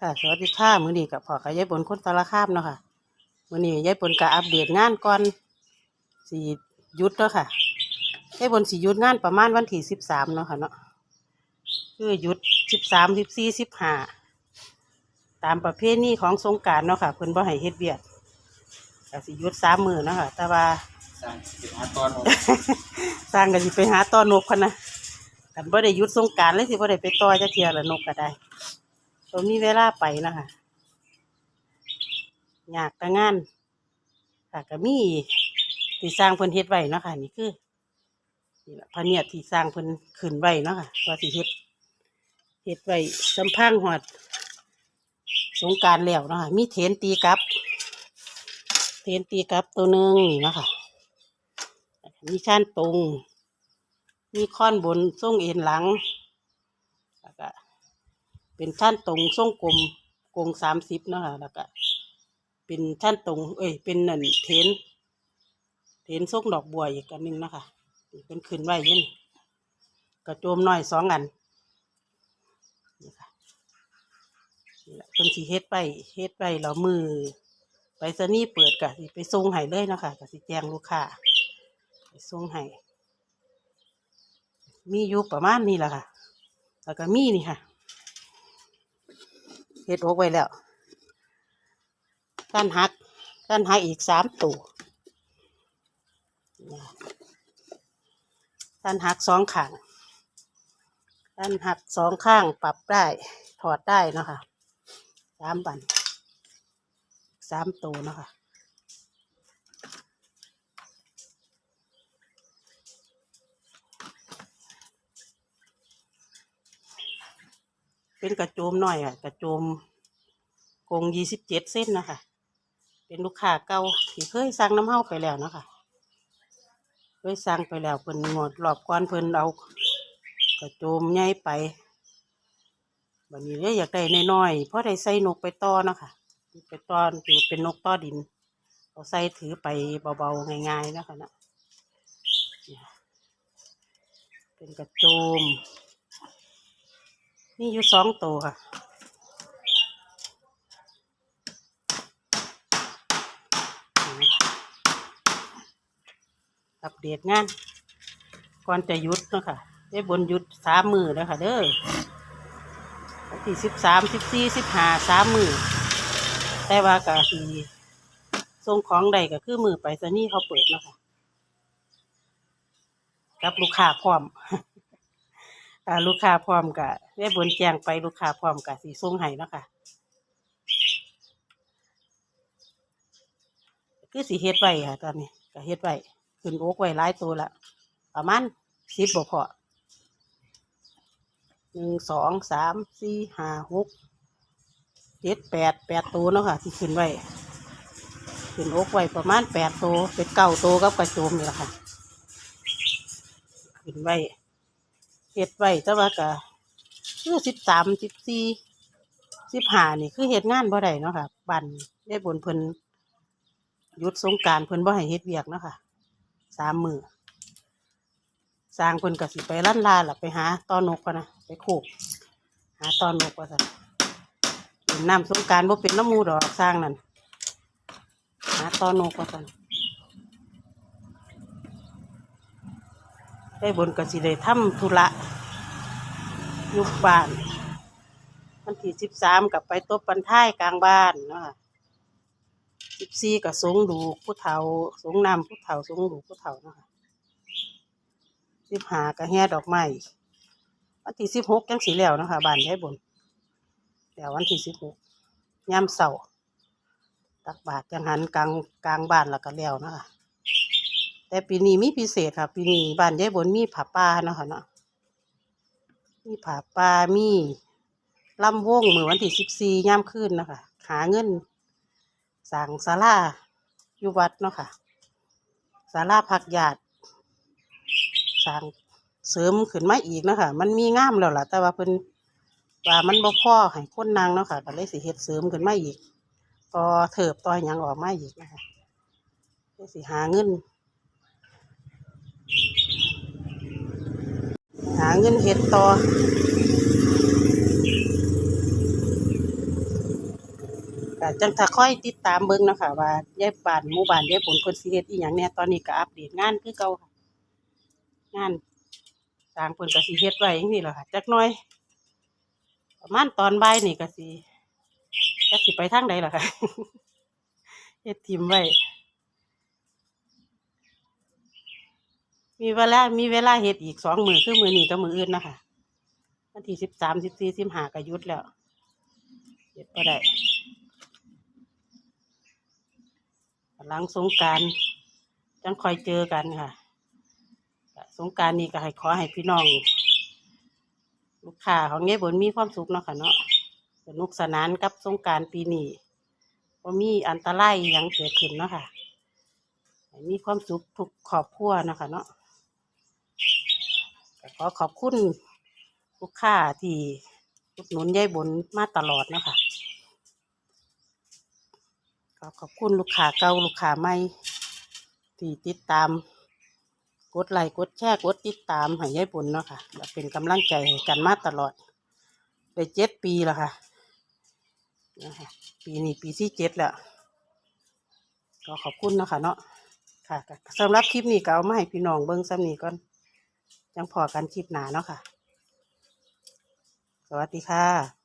ค่ะสวัสดีค่ะมื้อนี้กับพ่อกับยายบนคนสารคามเนาะค่ะมื้อนี้ยายบนก็อัปเดตงานก่อนสิหยุดเนาะค่ะยายบนสิหยุดงานประมาณวันที่สิบสามเนาะค่ะเนาะคือหยุดสิบสามสิบสี่สิบห้าตามประเพณีของสงกรารเนาะค่ะเพิ่นบ่ให้เฮ็ดเวียกก็สิหยุดสามมื้อเนาะค่ะแต่ว่าสร้างสิบห้าตอนออกสร้างก็สิไปหาต้อนนกพันนะกันบ่ได้หยุดสงกรารเลยสิบ่ได้ไปต่อจักเที่ยละนกก็ได้ ตัวมีเวลาไปนะคะอยากแต่งานค่ะก็มีที่สร้างเพิ่นเฮ็ดไว้เนาะค่ะ นี่คือนี่ล่ะพระเนียดที่สร้างเพิ่นขึ้นไว้เนาะค่ะว่าสิเฮ็ดเฮ็ดไว้สำพังหอด สงกรารแล้วเนาะค่ะมีเทนตีกลับ เทนตีกลับตัวหนึงนี่เนาะค่ะมีชั้นตรง มีค้อนบนทรงเอ็นหลัง เป็นชั้นตรงทรงกลมกลงสามสิบเนาะค่ะแล้วก็เป็นชั้นตรง เอ้ย เป็นหนั่นเทน เทนทรงดอกบัวอีกอันหนึงนะคะเป็นขึ้นไว้ยันกระโจมหน้อยสองอันนี่ค่ะนี่แหละคนสีเฮ็ดไปเฮ็ดไปแล้วมือไปสนี่เปิดกะสิไปส่งให้เลยนะคะกะสิแจ้งลูกค้าไปส่งให้มีอยู่ประมาณนี้แหละค่ะ แล้วก็มีนี่ค่ะ เฮ็ดหอกไว้แล้วการหักการหักอีกสามตัวการหักสองข้างการหักสองข้างปรับได้ถอดได้นะคะสามบันสามตัวนะคะ เป็นกระโจมหน่อยอะ กระโจมกงยี่สิบเจ็ดเส้นนะคะ เป็นลูกค้าเก่าที่เคยสั่งน้ำเฮาไปแล้วเนาะคะเคยสั่งไปแล้วเพิ่นงดรอบก่อนเพิ่นเอากระโจมใหญ่ไปบัดนี้เลยอยากได้น้อยๆเพราะได้ใส่นกไปต่อนะคะไปต้อนเป็นนกต่อดินเอาใส่ถือไปเบาๆง่ายๆนะคะเนาะเป็นกระโจม นี่อยู่สองตัวค่ะอัปเดตงาน ก่อนจะหยุดเนาะค่ะได้บนหยุดสามมือแล้วค่ะเด้อที่สิบสามสิบสี่สิบห้าสามมือแต่ว่ากะทีส่งของใดก็คือมือไปซะนี่เขาเปิดเนาะค่ะกับลูกค้าพร้อม อ่าลูกค้าพร้อมกะได้บนแจงไปลูกค้าพร้อมกะสีส่งให้เนาะค่ะคือสีเฮ็ดไว้ค่ะ ตอนนี้ก็เฮ็ดไว้ขึ้นโอ๊กไว้หลายตัวละประมาณสิบบ่พอหนึ่งสองสามสี่ห้าหกเจ็ดแปดแปดตัวเนาะค่ะที่ขึ้นไว้ขึ้นโอ๊กไว้ประมาณแปดตัวเป็นเก้าตัวกับกระโจมนี่แหละค่ะขึ้นไว้ เฮ็ดไว้แต่ว่าก็คือสิบสามสิบสี่สิบห้านี่คือเฮ็ดงานบ่ได้เนาะค่ะบันได้บนเพิ่นยุดสงการเพิ่นบ่ให้เฮ็ดเวียกเนาะค่ะสามมือสร้างเพิ่นก็สิไปลั่นลาล่ะไปหาตอนนกก่อนนะไปโขกหาตอนนกว่าซั่นน้ำสงกรารบ่เป็นน้ำมูดอกสร้างนั่นหาตอนนกว่าซั่น ได้บนกสิได้ทำธุระยุบบ้านวันที่สิบสามกับไปตบปันท้ายกลางบ้านเนาะสิบสี่กับสงดูผู้เฒ่าสงนำผู้เฒ่าสงดูผู้เฒ่าเนาะสิบหากับแห่ดอกไม้วันที่สิบหกยังสีแล้วนะคะบ้านได้บนแล้ววันที่สิบหกย่ำเสาตักบาตรจังหันกลางกลางบ้านแล้วก็แล้วนะคะ แต่ปีนี้มีพิเศษค่ะ ปีนี้บ้านยายบนมีผาป่าเนาะค่ะเนาะมีผาป่ามีลำวงมือวันที่สิบสี่ย่ามขึ้นนะคะหาเงินสั่งศาลาอยู่วัดเนาะค่ะศาลาพักญาติสั่งเสริมขึ้นมาอีกนะคะมันมีงามแล้วล่ะ แต่ว่าเพิ่นว่ามันบ่พ่อให้คนนางเนาะค่ะก็เลยสิเฮ็ดเสริมขึ้นมาอีกต่อเถิบต่อหยังออกมาอีกนะคะเลยสิหาเงินาเงินเห็ดต่อจังถ้าค่อยติดตามเบิ่งนะคะว่ายายบ้านหมู่บ้านยายผลเพิ่นสิเฮ็ดอีหยังเนี่ยตอนนี้ก็อัปเดตงานคือเก่าค่ะ งานสร้างเพิ่นก็สิเฮ็ดไว้จังซี่แหละค่ะจักหน่อย ประมาณตอนบ่ายนี่ก็สิจักสิไปทางใดล่ะค่ะเฮ็ดทีมไว้ มีเวลา มีเวลาเฮ็ดอีกสองมือคือมือนี้กับมืออื่นนะคะวันที่สิบสามสิบสี่สิบห้าก็ยุดแล้วเฮ็ดก็ได้หลังสงการจังคอยเจอกันค่ะ สงการนี้ก็ให้ขอให้พี่น้อง ลูกค้าของเงี้ยบนมีความสุขเนาะค่ะเนาะสนุกสนานกับสงการปีนี้ว่ามีอันตรายอหยังเกิดขึ้นเนาะค่ะ มีความสุขทุกครอบครัวเนาะคะเนาะ ขอขอบคุณลูกค้าที่อุดหนุนยายบนมาตลอดนะคะก็ขอบคุณลูกค้าเก่าลูกค้าใหม่ที่ติดตาม กดไลค์กดแชร์กดติดตามให้ยายบุญเนาะค่ะก็เป็นกำลังใจให้กันมาตลอดได้เจ็ดปีแล้วค่ะนะคะปีนี้ปีที่เจ็ดแล้วก็ขอบคุณนะคะเนาะค่ะสำหรับคลิปนี้ก็เอามาให้พี่น้องเบิ้งซ้ำนี้ก่อน ยังพอกันคลิปหนาเนาะค่ะ สวัสดีค่ะ